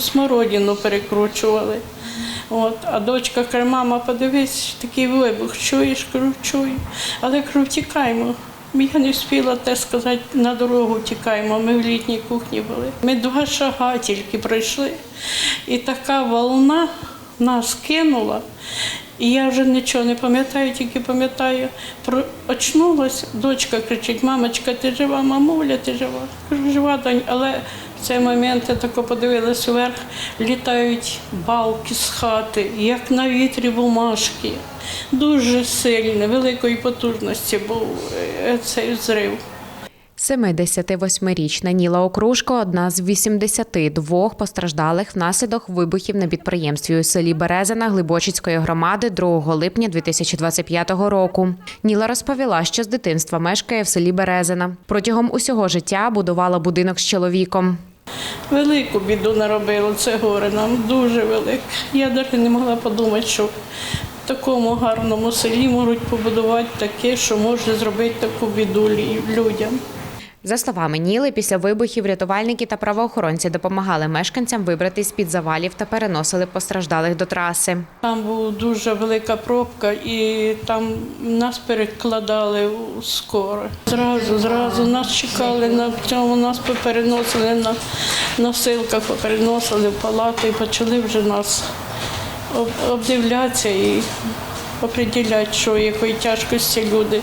Смородину перекручували. От, а дочка каже, мама, подивись, такий вибух, чуєш, кажу. Але кажу, втікаємо. Я не встигла те сказати, на дорогу тікаємо. Ми в літній кухні були. Ми два шага тільки пройшли. І така волна нас кинула. І я вже нічого не пам'ятаю, тільки пам'ятаю, про очнулась, дочка кричить: мамочка, ти жива, мамуля, ти жива. Кажу, жива донь, але в цей момент я тако подивилась вверх, літають балки з хати, як на вітрі бумажки. Дуже сильний, великої потужності був е, цей взрив. 78-річна Ніла Окрушко – одна з 82 постраждалих внаслідок вибухів на підприємстві у селі Березина Глибочицької громади 2 липня 2025 року. Ніла розповіла, що з дитинства мешкає в селі Березина. Протягом усього життя будувала будинок з чоловіком. Велику біду наробило це горе нам, дуже велике. Я навіть не могла подумати, що в такому гарному селі можуть побудувати таке, що може зробити таку біду людям. За словами Ніли, після вибухів рятувальники та правоохоронці допомагали мешканцям вибратись з-під завалів та переносили постраждалих до траси. Там була дуже велика пробка, і там нас перекладали скоро. Зразу, зразу нас чекали на цьому, нас переносили на носилках, переносили в палату і почали вже нас обдивлятися і определяти, що якої тяжкості люди.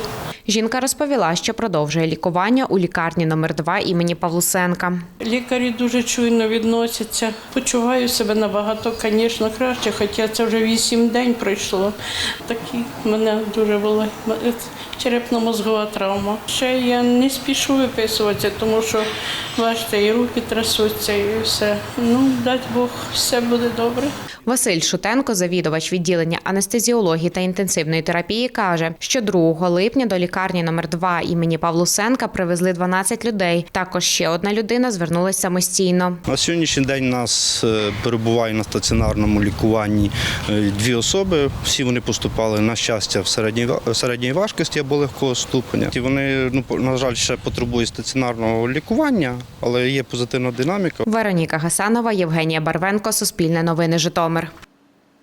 Жінка розповіла, що продовжує лікування у лікарні номер 2 імені Павлусенка. Лікарі дуже чуйно відносяться. Почуваю себе набагато, звісно, краще, хоча це вже вісім день пройшло. Такі мене дуже була черепно-мозгова травма. Ще я не спішу виписуватися, тому що бачите, і руки трясуться, і все. Ну, дай Бог, все буде добре. Василь Шутенко, завідувач відділення анестезіології та інтенсивної терапії, каже, що 2 липня до лікарні номер 2 імені Павлусенка привезли 12 людей. Також ще одна людина звернулася самостійно. На сьогоднішній день у нас е, перебуває на стаціонарному лікуванні е, дві особи. Всі вони поступали на щастя в середній середній важкості або легкого ступеня. І вони ну на жаль ще потребують стаціонарного лікування, але є позитивна динаміка. Вероніка Гасанова, Євгенія Барвенко, Суспільне новини Житомир.